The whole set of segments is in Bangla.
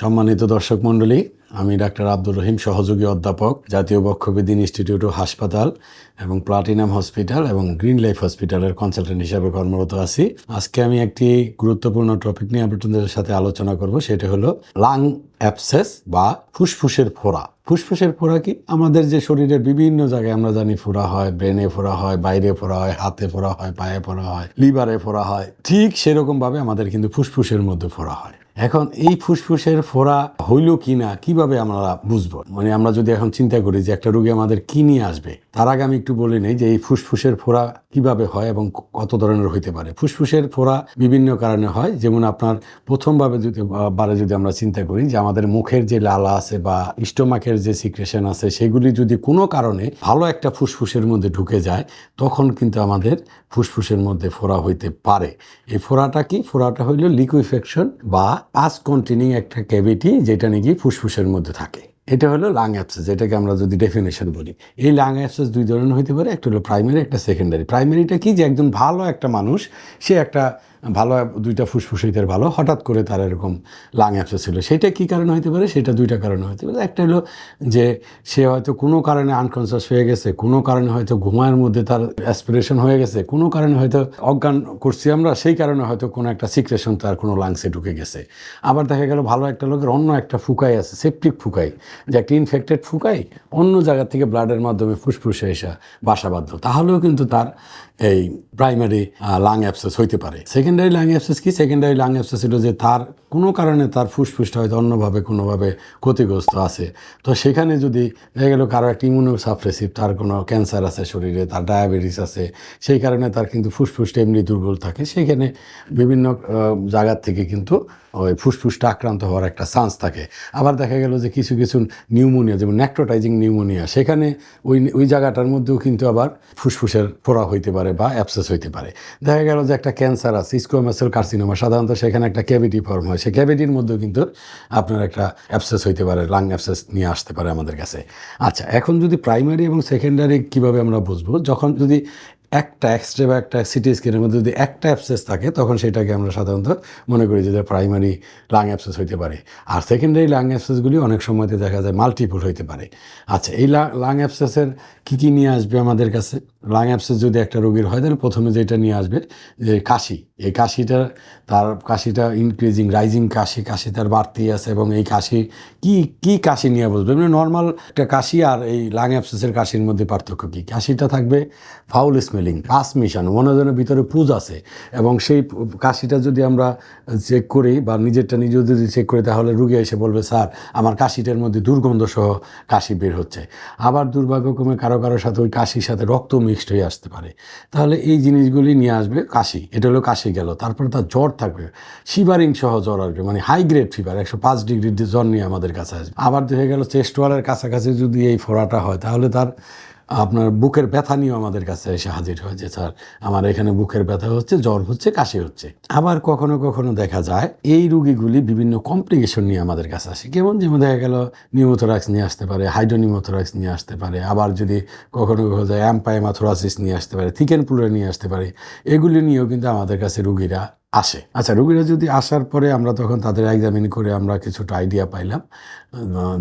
সম্মানিত দর্শক মণ্ডলী, আমি ডাক্তার আব্দুর রহিম, সহযোগী অধ্যাপক, জাতীয় বক্ষবিদিন ইনস্টিটিউট ও হাসপাতাল এবং প্লাটিনাম হসপিটাল এবং গ্রিন লাইফ হসপিটালের কনসালটেন্ট হিসাবে কর্মরত আছি। আজকে আমি একটি গুরুত্বপূর্ণ টপিক নিয়ে আপনাদের সাথে আলোচনা করব, সেটা হলো লাং অ্যাপসেস বা ফুসফুসের ফোড়া। ফুসফুসের ফোড়া কি? আমাদের যে শরীরের বিভিন্ন জায়গায় আমরা জানি ফোড়া হয়, ব্রেনে ফোড়া হয়, বাইরে ফোড়া হয়, হাতে ফোড়া হয়, পায়ে ফোড়া হয়, লিভারে ফোড়া হয়, ঠিক সেরকমভাবে আমাদের কিন্তু ফুসফুসের মধ্যে ফোড়া হয়। এখন এই ফুসফুসের ফোড়া হইল কি না কীভাবে আমরা বুঝব? মানে আমরা যদি এখন চিন্তা করি যে একটা রোগী আমাদের কি নিয়ে আসবে, তার আগে আমি একটু বলে নেই যে এই ফুসফুসের ফোড়া কীভাবে হয় এবং কত ধরনের হইতে পারে? ফুসফুসের ফোড়া বিভিন্ন কারণে হয়। যেমন আপনার প্রথমভাবে যদি বারে যদি আমরা চিন্তা করি যে আমাদের মুখের যে লালা আছে বা স্টোমাকের যে সিক্রেশন আছে, সেগুলি যদি কোনো কারণে ভালো একটা ফুসফুসের মধ্যে ঢুকে যায়, তখন কিন্তু আমাদের ফুসফুসের মধ্যে ফোড়া হইতে পারে। এই ফোড়াটা কি? ফোড়াটা হইল লিকুইফেকশন বা পাস কন্টিনিউ একটা ক্যাভিটি যেটা নাকি ফুসফুসের মধ্যে থাকে। এটা হলো লাং অ্যাপসেস এটাকে আমরা যদি ডেফিনেশন বলি। এই লাং অ্যাপসেস দুই ধরনের হইতে পারে, একটা হলো প্রাইমারি একটা সেকেন্ডারি প্রাইমারিটা কি যে একজন ভালো একটা মানুষ, সে একটা ভালো দুইটা ফুসফুস হইতে ভালো, হঠাৎ করে তার এরকম লাং অ্যাপসেস ছিল সেটা কী কারণে হইতে পারে? সেটা দুইটা কারণে হইতে পারে। একটা হলো যে সে হয়তো কোনো কারণে আনকনসিয়াস হয়ে গেছে, কোনো কারণে হয়তো ঘুমায়ের মধ্যে তার অ্যাসপিরেশন হয়ে গেছে, কোনো কারণে হয়তো অজ্ঞান করছি আমরা, সেই কারণে হয়তো কোনো একটা সিক্রেশন তার কোনো লাংসে ঢুকে গেছে। আবার দেখা গেল ভালো একটা লোকের অন্য একটা ফুকাই আছে সেপটিক ফুকাই, যে একটা ইনফেক্টেড ফুকাই, অন্য জায়গা থেকে ব্লাডের মাধ্যমে ফুসফুসে এসে বাসাবাধ্য তাহলেও কিন্তু তার এই প্রাইমারি লাং অ্যাপসেস হইতে পারে। সেকেন্ডারি লাং অ্যাপসেস কি? সেকেন্ডারি লাং অ্যাপসেস হলো যে তার কোনো কারণে তার ফুসফুসটা হয়তো অন্যভাবে কোনোভাবে ক্ষতিগ্রস্ত আছে। তো সেখানে যদি দেখা গেল কারও একটা ইমিউনো সাপ্রেসিভ তার কোনো ক্যান্সার আছে শরীরে, তার ডায়াবেটিস আছে, সেই কারণে তার কিন্তু ফুসফুসটা এমনি দুর্বল থাকে। সেখানে বিভিন্ন জায়গার থেকে কিন্তু ওই ফুসফুসটা আক্রান্ত হওয়ার একটা চান্স থাকে। আবার দেখা গেল যে কিছু কিছু নিউমোনিয়া, যেমন ন্যাক্রোটাইজিং নিউমোনিয়া সেখানে ওই ওই জায়গাটার মধ্যেও কিন্তু আবার ফুসফুসের ফোড়া হইতে পারে। বা অ্যাপসেস হইতে পারে। দেখা গেল যে একটা ক্যান্সার আছে স্কোয়ামাসেল কার্সিনোমা সাধারণত সেখানে একটা ক্যাভিটি ফর্ম হয়। সেই ক্যাভিটির মধ্যেও কিন্তু আপনার একটা অ্যাপসেস হইতে পারে লাং অ্যাপসেস নিয়ে আসতে পারে আমাদের কাছে। আচ্ছা এখন যদি প্রাইমারি এবং সেকেন্ডারি কীভাবে আমরা বুঝব? যখন যদি একটা এক্সরে বা একটা সিটি স্ক্যানের মধ্যে যদি একটা অ্যাপসেস থাকে, তখন সেটাকে আমরা সাধারণত মনে করি যে প্রাইমারি লাং অ্যাপসেস হইতে পারে। আর সেকেন্ডারি লাং অ্যাপসেসগুলি অনেক সময়তে দেখা যায় মাল্টিপুল হইতে পারে। আচ্ছা এই লাং অ্যাপসেসের কী কী নিয়ে আসবে আমাদের কাছে? লাং অ্যাপসেস যদি একটা রোগীর হয়, তাহলে প্রথমে যেটা নিয়ে আসবে, যে কাশি। এই কাশিটা, তার কাশিটা ইনক্রিজিং রাইজিং কাশি কাশি তার বাড়তি আছে এবং এই কাশি কি কি কাশি নিয়ে বুঝবে এমনি নর্মাল একটা কাশি আর এই লাং অ্যাপসেসের কাশির মধ্যে পার্থক্য কী? কাশিটা থাকবে ফাউল স্মেলিং কাশ মিশানো মনে হয় ভিতরে পুজ আছে এবং সেই কাশিটা যদি আমরা চেক করি বা নিজেরটা নিজে যদি চেক করি, তাহলে রুগী এসে বলবে, স্যার, আমার কাশিটার মধ্যে দুর্গন্ধ সহ কাশি বের হচ্ছে। আবার দুর্ভাগ্যক্রমে কারও কারোর সাথে ওই কাশির সাথে রক্ত মিক্সড হয়ে আসতে পারে। তাহলে এই জিনিসগুলি নিয়ে আসবে কাশি। এটা হলো কাশি গেল, তারপরে তার জ্বর থাকবে। শিভারিং সহ জ্বর আসবে মানে হাই গ্রেড ফিভার একশো পাঁচ ডিগ্রি জ্বর নিয়ে আমাদের কাছে আসবে। আবার দেখা গেল চেস্ট ওয়ালের কাছাকাছি যদি এই ফোড়াটা হয়, তাহলে তার আপনার বুকের ব্যথা নিয়েও আমাদের কাছে এসে হাজির হয় যে, স্যার, আমার এখানে বুকের ব্যথা হচ্ছে, জ্বর হচ্ছে, কাশি হচ্ছে। আবার কখনো কখনো দেখা যায়, এই রুগীগুলি বিভিন্ন কমপ্লিকেশন নিয়ে আমাদের কাছে আসে। কেমন যেমন দেখা গেল, নিউমোথোরাক্স নিয়ে আসতে পারে হাইড্রোনিউমোথোরাক্স নিয়ে আসতে পারে, আবার যদি কখনো কখনো যায়, অ্যাম্পাইমাথোরাসিস নিয়ে আসতে পারে থিকেন পুলে নিয়ে আসতে পারে, এগুলি নিয়েও কিন্তু আমাদের কাছে রুগীরা আসে। আচ্ছা রোগীরা যদি আসার পরে আমরা তখন তাদের এক্সামিন করে আমরা কিছুটা আইডিয়া পাইলাম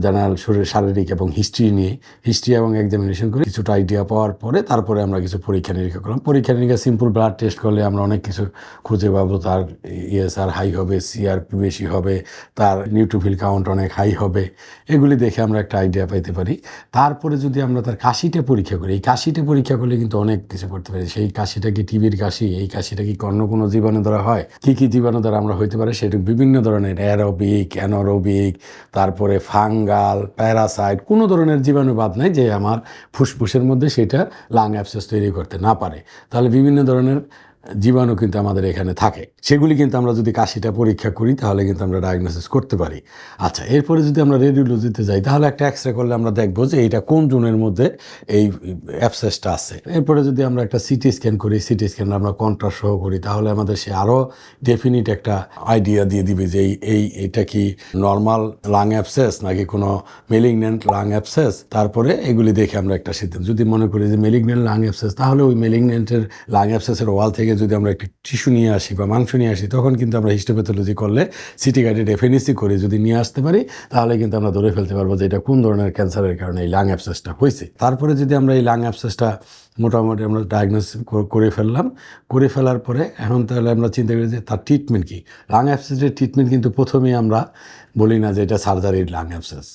জেনারেল শরীর, শারীরিক এবং হিস্ট্রি নিয়ে। হিস্ট্রি এবং এক্সামিনেশন করে কিছুটা আইডিয়া পাওয়ার পরে তারপরে আমরা কিছু পরীক্ষা নিরীক্ষা করলাম। পরীক্ষা নিরীক্ষা সিম্পল ব্লাড টেস্ট করলে আমরা অনেক কিছু খুঁজে পাবো। তার ইএসআর হাই হবে সিআরপি বেশি হবে, তার নিউট্রোফিল কাউন্ট অনেক হাই হবে। এগুলি দেখে আমরা একটা আইডিয়া পাইতে পারি। তারপরে যদি আমরা তার কাশিটা পরীক্ষা করি, এই কাশিটা পরীক্ষা করলে কিন্তু অনেক কিছু করতে পারি। সেই কাশিটা কি টিবির কাশি? এই কাশিটা কি অন্য কোনো জীবাণু দ্বারা হয়? কি কি জীবাণু দ্বারা আমরা হইতে পারে? সেটা বিভিন্ন ধরনের অ্যারোবিক, অ্যানোরোবিক, তারপরে ফাঙ্গাল, প্যারাসাইট, কোনো ধরনের জীবাণু বাদ নাই যে আমার ফুসফুসের মধ্যে সেটা লাং অ্যাপসেস তৈরি করতে না পারে। তাহলে বিভিন্ন ধরনের জীবাণু কিন্তু আমাদের এখানে থাকে। সেগুলি কিন্তু আমরা যদি কাশিটা পরীক্ষা করি, তাহলে কিন্তু আমরা ডায়াগনোসিস করতে পারি। আচ্ছা এরপরে যদি আমরা রেডিওলজিতে যাই, তাহলে একটা এক্স রে করলে আমরা দেখব যে এইটা কোন জোনের মধ্যে এই অ্যাপসেসটা আছে। এরপরে যদি আমরা একটা সিটি স্ক্যান করি সিটি স্ক্যান আমরা কন্ট্রাস্ট সহ করি, তাহলে আমাদের সে আরও ডেফিনিট একটা আইডিয়া দিয়ে দিবে যে এই এটা কি নর্মাল লাং অ্যাপসেস নাকি কোনো মেলিগনেন্ট লাং অ্যাপসেস তারপরে এগুলি দেখে আমরা একটা সিদ্ধান্ত। যদি মনে করি যে মেলিগনেন্ট লাং অ্যাপসেস তাহলে ওই মেলিগনেন্টের লাং অ্যাপসেসের ওয়াল থেকে থেকে যদি আমরা একটি টিস্যু নিয়ে আসি বা মাংস নিয়ে আসি, তখন কিন্তু আমরা হিস্টোপ্যাথোলজি করলে সিটি গাইডেড এফএনএসি করে যদি নিয়ে আসতে পারি, তাহলে কিন্তু আমরা ধরে ফেলতে পারব যে এটা কোন ধরনের ক্যান্সারের কারণে এই লাং অ্যাবসেসটা হয়েছে। তারপরে যদি আমরা এই লাং অ্যাবসেসটা মোটামুটি আমরা ডায়াগনোসিস করে ফেললাম। করে ফেলার পরে এখন তাহলে আমরা চিন্তা করি যে তার ট্রিটমেন্ট কী? লাং অ্যাবসেসের ট্রিটমেন্ট কিন্তু প্রথমেই আমরা বলি না যে এটা সার্জারির লাং অ্যাবসেস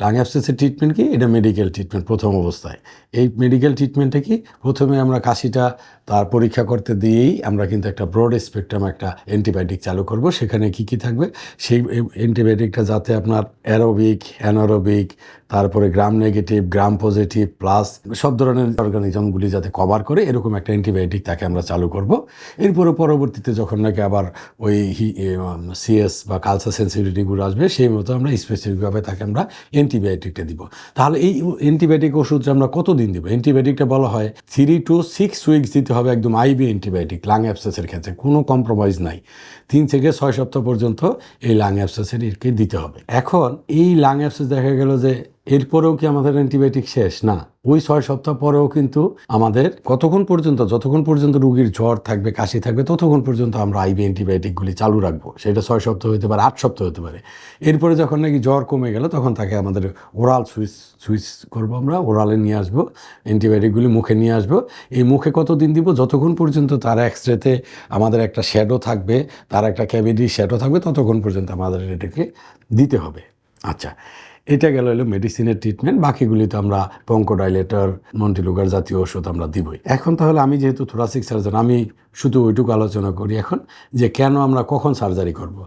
লাং অ্যাবসেসের ট্রিটমেন্ট কি? এটা মেডিকেল ট্রিটমেন্ট প্রথম অবস্থায়। এই মেডিকেল ট্রিটমেন্টে কি? প্রথমে আমরা কাশিটা তার পরীক্ষা করতে দিয়েই আমরা কিন্তু একটা ব্রড স্পেকট্রাম একটা অ্যান্টিবায়োটিক চালু করব। সেখানে কি কি থাকবে? সেই অ্যান্টিবায়োটিকটা যাতে আপনার অ্যারোবিক অ্যানারোবিক তারপরে gram negative gram positive plus সব ধরনের অর্গানিজমগুলি যাতে কভার করে, এরকম একটা অ্যান্টিবায়োটিক তাকে আমরা চালু করব। এরপরে পরবর্তীতে যখন নাকি আবার ওই সিএস বা কালচার সেন্সিটিভিটিগুলো আসবে, সেই মতো আমরা স্পেসিফিকভাবে তাকে আমরা অ্যান্টিবায়োটিকটা দিব। তাহলে এই অ্যান্টিবায়োটিক ওষুধটা আমরা কতদিন দিব? অ্যান্টিবায়োটিকটা বলা হয় থ্রি টু সিক্স উইকস দিতে হবে একদম আইবি অ্যান্টিবায়োটিক লাং অ্যাবসেসের ক্ষেত্রে। কোনো কম্প্রোমাইজ নাই। তিন থেকে ছয় সপ্তাহ পর্যন্ত এই লাং অ্যাবসেসের কে দিতে হবে। এখন এই লাং অ্যাবসেস দেখা গেল যে এরপরেও কি আমাদের অ্যান্টিবায়োটিক শেষ? না। ওই ছয় সপ্তাহ পরেও কিন্তু আমাদের কতক্ষণ পর্যন্ত, যতক্ষণ পর্যন্ত রুগীর জ্বর থাকবে, কাশি থাকবে, ততক্ষণ পর্যন্ত আমরা আইবি অ্যান্টিবায়োটিকগুলি চালু রাখব। সেটা ছয় সপ্তাহ হতে পারে, আট সপ্তাহ হতে পারে। এরপরে যখন নাকি জ্বর কমে গেল, তখন তাকে আমাদের ওরাল সুইচ সুইচ করব আমরা, ওরালে নিয়ে আসব, অ্যান্টিবায়োটিকগুলি মুখে নিয়ে আসব। এই মুখে কতদিন দিব? যতক্ষণ পর্যন্ত তার এক্সরেতে আমাদের একটা শ্যাডো থাকবে, তার একটা ক্যাভিটি শ্যাডো থাকবে, ততক্ষণ পর্যন্ত আমাদের এটাকে দিতে হবে। আচ্ছা এটা গেল হলো মেডিসিনের ট্রিটমেন্ট বাকিগুলি তো আমরা পঙ্কোডাইলেটর মন্টিলুগার জাতীয় ওষুধ আমরা দিবই। এখন তাহলে আমি যেহেতু থোরাসিক সার্জন আমি শুধু ওইটুকু আলোচনা করি এখন যে কেন আমরা কখন সার্জারি করব।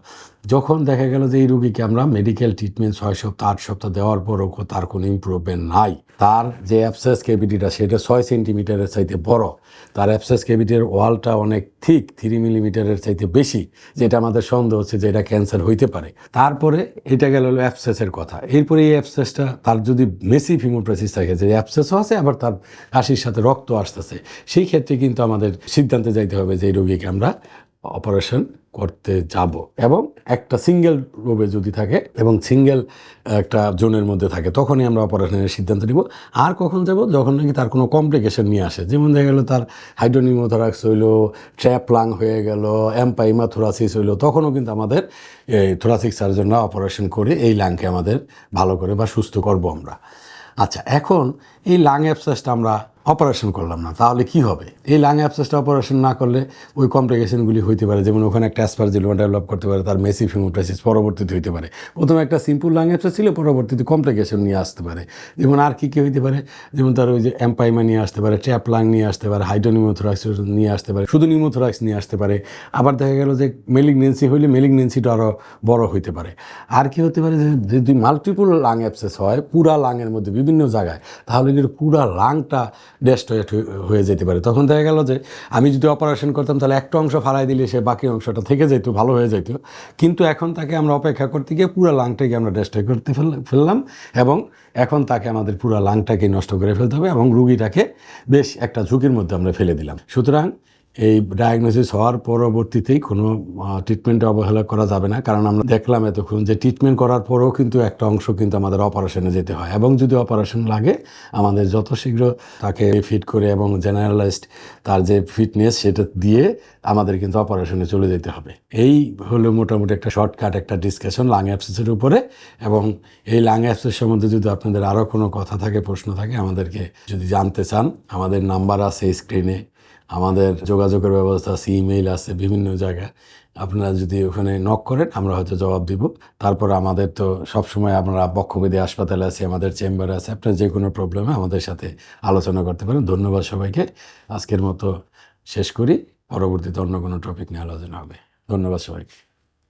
যখন দেখা গেল যে এই রুগীকে আমরা মেডিকেল ট্রিটমেন্ট ছয় সপ্তাহ, আট সপ্তাহ দেওয়ার পরও তার কোনো ইম্প্রুভমেন্ট নাই। তার যে অ্যাপসেস কেভিটিটা সেটা ছয় সেন্টিমিটারের চাইতে বড়। তার অ্যাপসেস কেভিটির ওয়ালটা অনেক থিক থ্রি মিলিমিটারের চাইতে বেশি, যেটা আমাদের সন্দেহ হচ্ছে যে এটা ক্যান্সার হইতে পারে। তারপরে এটা গেল হলো অ্যাপসেসের কথা। এরপরে এই অ্যাপসেসটা তার যদি মেসি ফিমোপ্রেসিস থাকে, যে অ্যাপসেসও আছে, আবার তার কাশির সাথে রক্ত আসতেছে, সেই ক্ষেত্রে কিন্তু আমাদের সিদ্ধান্তে যাইতে হবে যে রোগীকে আমরা অপারেশন করতে যাব? এবং একটা সিঙ্গেল রোগে যদি থাকে এবং সিঙ্গেল একটা জোনের মধ্যে থাকে, তখনই আমরা অপারেশনের সিদ্ধান্ত নিব। আর কখন যাব? যখন নাকি তার কোনো কমপ্লিকেশন নিয়ে আসে। যেমন দেখা গেলো তার হাইড্রোনিমোথোরাক্স হইল, ট্র্যাপ লাং হয়ে গেল অ্যাম্পাইমা থোরাসিস হইল, তখনও কিন্তু আমাদের থোরাসিক সার্জনরা অপারেশন করে এই লাংকে আমাদের ভালো করে বা সুস্থ করব আমরা। আচ্ছা এখন এই লাং অ্যাবসেসটা আমরা অপারেশন করলাম না, তাহলে কি হবে? এই লাং অ্যাবসেসটা অপারেশন না করলে ওই কমপ্লিকেশনগুলি হইতে পারে, যেমন ওখানে একটা অ্যাসপারজিলোমা ডেভেলপ করতে পারে, তার মেসি ফিমোপ্রেসিস পরবর্তীতে হইতে পারে। প্রথমে একটা সিম্পল লাং অ্যাবসেস ছিল, পরবর্তীতে কমপ্লিকেশন নিয়ে আসতে পারে। যেমন আর কী কী হইতে পারে? যেমন তার ওই যে অ্যাম্পাইমা নিয়ে আসতে পারে ট্যাপ লাং নিয়ে আসতে পারে হাইড্রোনিমোথোরাক্স নিয়ে আসতে পারে, শুধু নিমোথোরাক্স নিয়ে আসতে পারে। আবার দেখা গেল যে মেলিগনেন্সি হইলে মেলিগনেন্সিটা আরও বড় হইতে পারে। আর কি হতে পারে? যে যদি মাল্টিপল লাং অ্যাবসেস হয়, পুরা লাংয়ের মধ্যে বিভিন্ন জায়গায়, তাহলে কিন্তু পুরা লাংটা ডেস্ট্রয়েড হয়ে যেতে পারে। তখন দেখা গেল যে আমি যদি অপারেশন করতাম, তাহলে একটা অংশ ফালাই দিলে সে বাকি অংশটা থেকে যেত, ভালো হয়ে যেত। কিন্তু এখন তাকে আমরা অপেক্ষা করতে গিয়ে পুরো লাংটাকে আমরা ডেস্ট্রয় করতে ফেল- ফেললাম এবং এখন তাকে আমাদের পুরো লাংটাকে নষ্ট করে ফেলতে হবে এবং রুগীটাকে বেশ একটা ঝুঁকির মধ্যে আমরা ফেলে দিলাম। সুতরাং এই ডায়াগনোসিস হওয়ার পরবর্তীতেই কোনো ট্রিটমেন্টে অবহেলা করা যাবে না। কারণ আমরা দেখলাম এতক্ষণ যে ট্রিটমেন্ট করার পরেও কিন্তু একটা অংশ কিন্তু আমাদের অপারেশনে যেতে হয়। এবং যদি অপারেশন লাগে, আমাদের যত শীঘ্র তাকে ফিট করে এবং জেনারেলাইজড তার যে ফিটনেস সেটা দিয়ে আমাদের কিন্তু অপারেশনে চলে যেতে হবে। এই হলো মোটামুটি একটা শর্টকাট একটা ডিসকাশন লাং অ্যাপসেসের উপরে। এবং এই লাং অ্যাপসেস সম্বন্ধে যদি আপনাদের আরও কোনো কথা থাকে, প্রশ্ন থাকে, আমাদেরকে যদি জানতে চান, আমাদের নাম্বার আছে স্ক্রিনে আমাদের যোগাযোগের ব্যবস্থা আছে ইমেইল আছে বিভিন্ন জায়গায়। আপনারা যদি ওখানে নক করেন, আমরা হয়তো জবাব দিব। তারপর আমাদের তো সবসময় আমরা বক্ষবেদী হাসপাতালে আছি, আমাদের চেম্বারে আছে। আপনার যে কোনো প্রবলেমে আমাদের সাথে আলোচনা করতে পারেন। ধন্যবাদ সবাইকে। আজকের মতো শেষ করি। পরবর্তীতে অন্য কোনো টপিক নিয়ে আলোচনা হবে। ধন্যবাদ সবাইকে।